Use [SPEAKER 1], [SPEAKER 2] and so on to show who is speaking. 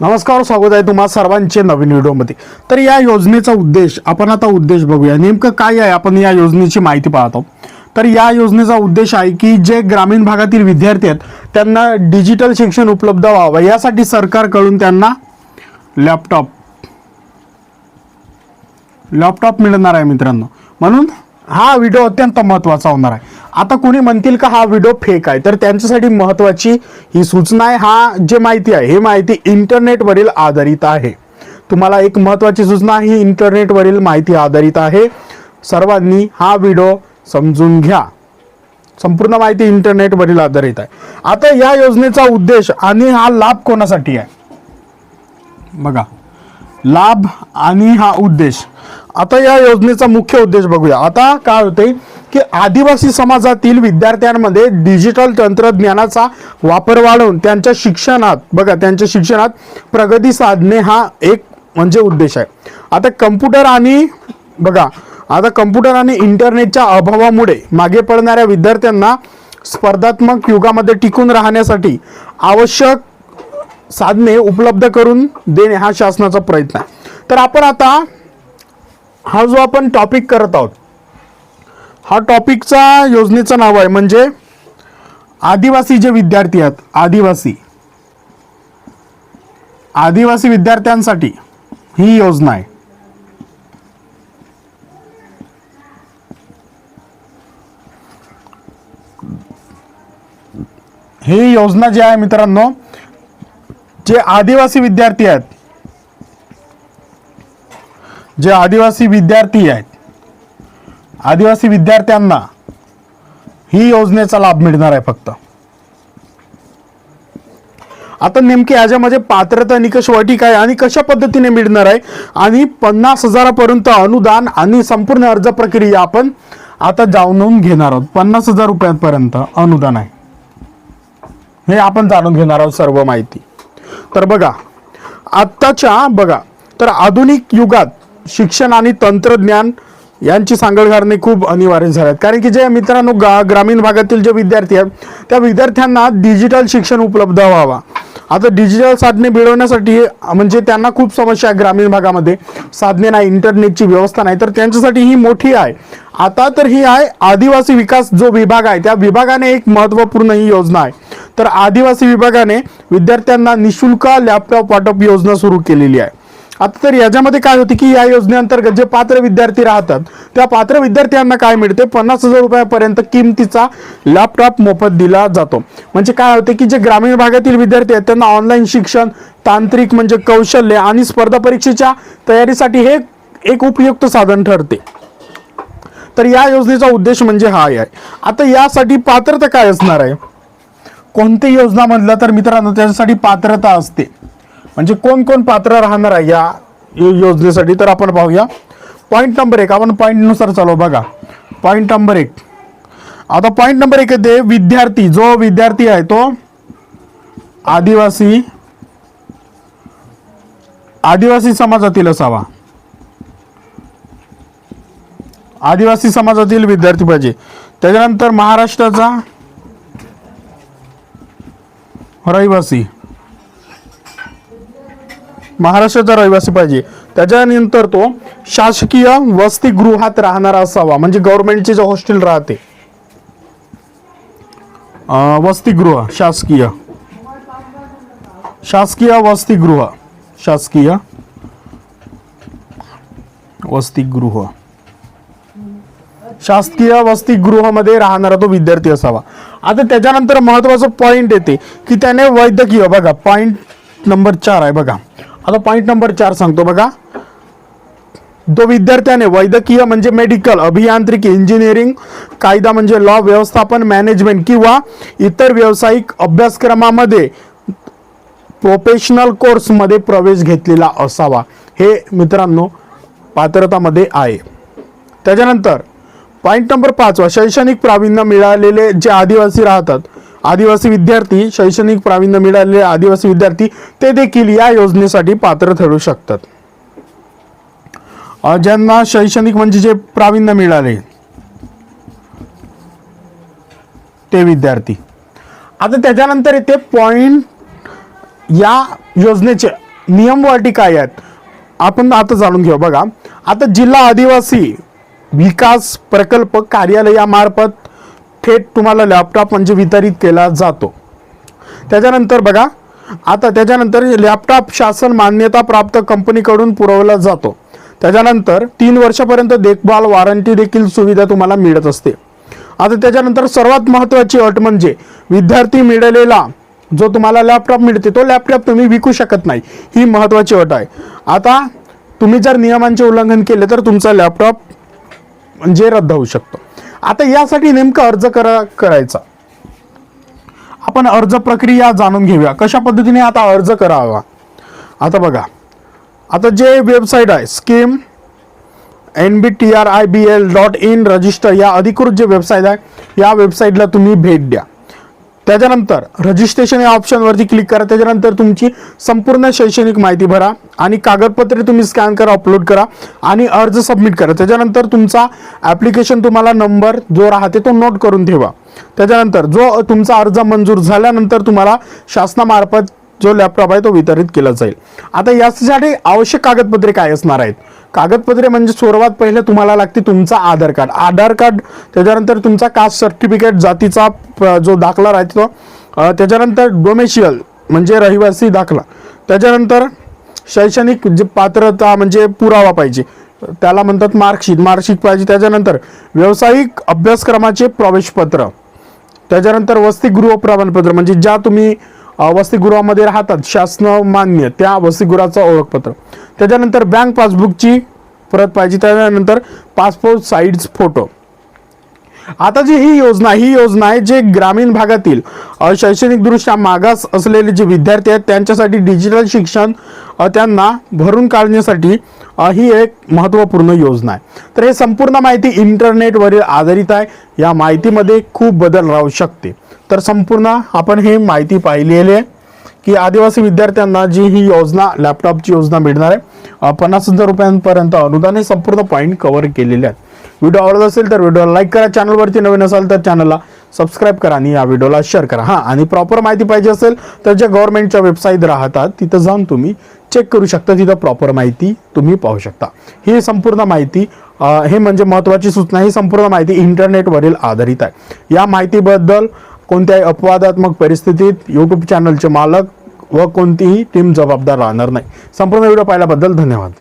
[SPEAKER 1] नमस्कार स्वागत आहे तुम्हा सर्वांचे नवीन व्हिडिओमध्ये. तर या योजनेचा उद्देश आपण आता उद्देश बघूया. नेमकं काय आहे? आपण या योजनेची माहिती पाहतो तर या योजनेचा उद्देश आहे की जे ग्रामीण भागातील विद्यार्थी आहेत त्यांना डिजिटल शिक्षण उपलब्ध व्हावं. यासाठी सरकारकडून त्यांना लॅपटॉप लॅपटॉप मिळणार आहे मित्रांनो. म्हणून हा व्हिडिओ अत्यंत महत्त्वाचा होणार आहे. आता कोणी म्हणतील का हा व्हिडिओ फेक आहे? तर त्यांच्यासाठी महत्त्वाची ही सूचना आहे. हा जे माहिती आहे ही माहिती इंटरनेटवरील आधारित आहे. तुम्हाला एक महत्त्वाची सूचना ही इंटरनेटवरील माहिती आधारित आहे. सर्वांनी हा व्हिडिओ समजून घ्या. संपूर्ण माहिती इंटरनेटवरील आधारित आहे. आता या योजनेचा उद्देश आणि हा लाभ कोणासाठी आहे? बघा. लाभ आणि हा उद्देश. आता या योजनेचा मुख्य उद्देश बघूया. आता काय होते की आदिवासी समाजातील विद्यार्थ्यांमध्ये डिजिटल तंत्रज्ञानाचा वापर वाढवून त्यांच्या शिक्षणात बघा त्यांच्या शिक्षणात प्रगती साधणे हा एक म्हणजे उद्देश आहे. आता कम्प्युटर आणि बघा आता कम्प्युटर आणि इंटरनेटच्या अभावामुळे मागे पडणाऱ्या विद्यार्थ्यांना स्पर्धात्मक युगामध्ये टिकून राहण्यासाठी आवश्यक साधने उपलब्ध करून देणे हा शासनाचा प्रयत्न आहे. तर आपण आता हा जो आपण टॉपिक करत आहोत हा टॉपिकचा योजनेचं नाव आहे म्हणजे आदिवासी जे विद्यार्थी आहेत आदिवासी. आदिवासी विद्यार्थ्यांसाठी ही योजना आहे. ही योजना जी आहे मित्रांनो जे आदिवासी विद्यार्थी आहेत जे आदिवासी विद्यार्थी आहेत आदिवासी विद्यार्थ्यांना ही योजनेचा लाभ मिळणार आहे फक्त. आता नेमकी याच्यामध्ये पात्रता निकष वाटी काय आणि कशा पद्धतीने मिळणार आहे आणि पन्नास हजारापर्यंत अनुदान आणि संपूर्ण अर्ज प्रक्रिया आपण आता जाणून घेणार आहोत. पन्नास हजार रुपयांपर्यंत अनुदान आहे. हे आपण जाणून घेणार आहोत सर्व माहिती. तर बघा आत्ताच्या बघा तर आधुनिक युगात शिक्षण आणि तंत्रज्ञान यांची सांगड घालणे खूप अनिवार्य झाले आहेत कारण की जे मित्रांनो गा ग्रामीण भागातील जे विद्यार्थी आहेत त्या विद्यार्थ्यांना डिजिटल शिक्षण उपलब्ध व्हावा. आता डिजिटल साधने मिळवण्यासाठी म्हणजे त्यांना खूप समस्या आहे ग्रामीण भागामध्ये. साधने नाही इंटरनेटची व्यवस्था नाही तर त्यांच्यासाठी ही मोठी आहे. आता तर ही आहे आदिवासी विकास जो विभाग आहे त्या विभागाने एक महत्त्वपूर्ण ही योजना आहे. तर आदिवासी विभागाने विद्यार्थ्यांना निशुल्क लॅपटॉप वाटप योजना सुरू केलेली आहे. आता तर याच्यामध्ये काय होते की या योजनेअंतर्गत जे पात्र विद्यार्थी राहतात त्या पात्र विद्यार्थ्यांना काय मिळते? पन्नास हजार रुपयापर्यंत किमतीचा लॅपटॉप मोफत दिला जातो. म्हणजे काय होते की जे ग्रामीण भागातील विद्यार्थी आहेत त्यांना ऑनलाईन शिक्षण तांत्रिक म्हणजे कौशल्य आणि स्पर्धा परीक्षेच्या तयारीसाठी हे एक उपयुक्त साधन ठरते. तर या योजनेचा उद्देश म्हणजे हा आहे. आता यासाठी पात्रता काय असणार आहे? कोणती योजना म्हणलं तर मित्रांनो त्याच्यासाठी पात्रता असते. म्हणजे कोण कोण पात्र राहणार आहे या योजनेसाठी? तर आपण पाहूया. पॉईंट नंबर एक आपण पॉईंटनुसार चालू बघा. पॉईंट नंबर एक. आता पॉईंट नंबर एक येते विद्यार्थी. जो विद्यार्थी आहे तो आदिवासी आदिवासी समाजातील असावा. आदिवासी समाजातील विद्यार्थी पाहिजे. त्याच्यानंतर महाराष्ट्राचा रहिवासी. महाराष्ट्राचा रहिवासी पाहिजे. त्याच्यानंतर तो शासकीय वसतिगृहात राहणारा असावा. म्हणजे गव्हर्नमेंटचे जे हॉस्टेल राहते. वसतिगृह शासकीय. शासकीय वसतिगृह. शासकीय वसतिगृह. शासकीय वसतिगृहामध्ये राहणारा तो विद्यार्थी असावा. आता त्याच्यानंतर महत्वाचं पॉइंट येते की त्याने वैद्यकीय बघा पॉइंट नंबर चार आहे बघा. आता पॉईंट नंबर चार सांगतो बघा. जो विद्यार्थ्याने वैद्यकीय म्हणजे मेडिकल अभियांत्रिकी इंजिनिअरिंग कायदा म्हणजे लॉ व्यवस्थापन मॅनेजमेंट किंवा इतर व्यावसायिक अभ्यासक्रमामध्ये प्रोफेशनल कोर्समध्ये प्रवेश घेतलेला असावा. हे मित्रांनो पात्रतामध्ये आहे. त्याच्यानंतर पॉईंट नंबर पाचवा शैक्षणिक प्रावीण्य मिळालेले जे आदिवासी राहतात आदिवासी विद्यार्थी शैक्षणिक प्रावीण्य मिळालेले आदिवासी विद्यार्थी ते देखील या योजनेसाठी पात्र ठरू शकतात. ज्यांना शैक्षणिक म्हणजे जे प्रावीण्य मिळाले ते विद्यार्थी. आता त्याच्यानंतर येते पॉइंट या योजनेचे नियम वाटी काय आहेत आपण आता जाणून घेऊ. बघा आता जिल्हा आदिवासी विकास प्रकल्प कार्यालयामार्फत थेट तुम्हाला लॅपटॉप म्हणजे वितरित केला जातो. त्याच्यानंतर बघा आता त्याच्यानंतर लॅपटॉप शासन मान्यता प्राप्त कंपनीकडून पुरवला जातो. त्याच्यानंतर तीन वर्षापर्यंत देखभाल वॉरंटी देखील सुविधा तुम्हाला मिळत असते. आता त्याच्यानंतर सर्वात महत्त्वाची अट म्हणजे विद्यार्थी मिळालेला जो तुम्हाला लॅपटॉप मिळते तो लॅपटॉप तुम्ही विकू शकत नाही. ही महत्त्वाची अट आहे. आता तुम्ही जर नियमांचे उल्लंघन केले तर तुमचा लॅपटॉप म्हणजे रद्द होऊ शकतो. आता यासाठी नेमकं अर्ज करा करायचा. आपण अर्ज प्रक्रिया जाणून घेऊया. कशा पद्धतीने आता अर्ज करावा? आता बघा. आता जे वेबसाईट आहे scheme N B T R I B L dot in register या अधिकृत जे वेबसाईट आहे या वेबसाईटला तुम्ही भेट द्या. त्याच्यानंतर रजिस्ट्रेशन या ऑप्शनवरती क्लिक करा. त्याच्यानंतर तुमची संपूर्ण शैक्षणिक माहिती भरा आणि कागदपत्रे तुम्ही स्कॅन करा अपलोड करा आणि अर्ज सबमिट करा. त्याच्यानंतर तुमचा ॲप्लिकेशन तुम्हाला नंबर जो राहते तो नोट करून ठेवा. त्याच्यानंतर जो तुमचा अर्ज मंजूर झाल्यानंतर तुम्हाला शासनामार्फत जो लॅपटॉप आहे तो वितरित केला जाईल. आता यासाठी आवश्यक कागदपत्रे काय असणार आहेत? कागदपत्रे म्हणजे सर्वात पहिले तुम्हाला लागते तुमचा आधार कार्ड. आधार कार्ड त्याच्यानंतर तुमचा कास्ट सर्टिफिकेट जातीचा प- जो दाखला राहतो त्याच्यानंतर डोमेशियल म्हणजे रहिवासी दाखला. त्याच्यानंतर शैक्षणिक जे पात्रता म्हणजे पुरावा पाहिजे. त्याला म्हणतात मार्कशीट. मार्कशीट पाहिजे. त्याच्यानंतर व्यावसायिक अभ्यासक्रमाचे प्रवेशपत्र. त्याच्यानंतर वसतिगृह प्रमाणपत्र. म्हणजे ज्या तुम्ही वसतिगृहामध्ये राहतात शासन मान्य त्या वसतिगृहाचं ओळखपत्र. त्याच्यानंतर बँक पासबुकची परत पाहिजे त्याच्यानंतर पासपोर्ट साईज फोटो आता जी ही योजना ही योजना आहे जे ग्रामीण भागातील शैक्षणिकदृष्ट्या मागास असलेले जे विद्यार्थी आहेत त्यांच्यासाठी डिजिटल शिक्षण त्यांना भरून काढण्यासाठी ही एक महत्त्वपूर्ण योजना आहे. तर हे संपूर्ण माहिती इंटरनेटवरील आधारित आहे. या माहितीमध्ये खूप बदल राहू शकते. तर संपूर्ण आपण हे माहिती पाहिलेली आहे की आदिवासी विद्यार्थ्यांना जी ही योजना लॅपटॉपची योजना मिळणार आहे पन्नास हजार रुपयांपर्यंत अनुदान हे संपूर्ण पॉईंट कव्हर केलेले आहेत. व्हिडिओ आवडत असेल तर व्हिडिओला लाईक करा. चॅनलवरती नवीन असाल तर चॅनलला सबस्क्राईब करा आणि या व्हिडिओला शेअर करा. हां आणि प्रॉपर माहिती पाहिजे असेल तर ज्या गव्हर्नमेंटच्या वेबसाईट राहतात तिथं जाऊन तुम्ही चेक करू शकता तिथं प्रॉपर माहिती तुम्ही पाहू शकता. ही संपूर्ण माहिती हे म्हणजे महत्त्वाची सूचना ही संपूर्ण माहिती इंटरनेटवरील आधारित आहे. या माहितीबद्दल कोणत्याही अपवादात्मक परिस्थितीत यूट्यूब चॅनलचे मालक व कोणतीही टीम जबाबदार राहणार नाही. संपूर्ण व्हिडिओ पाहिल्याबद्दल धन्यवाद.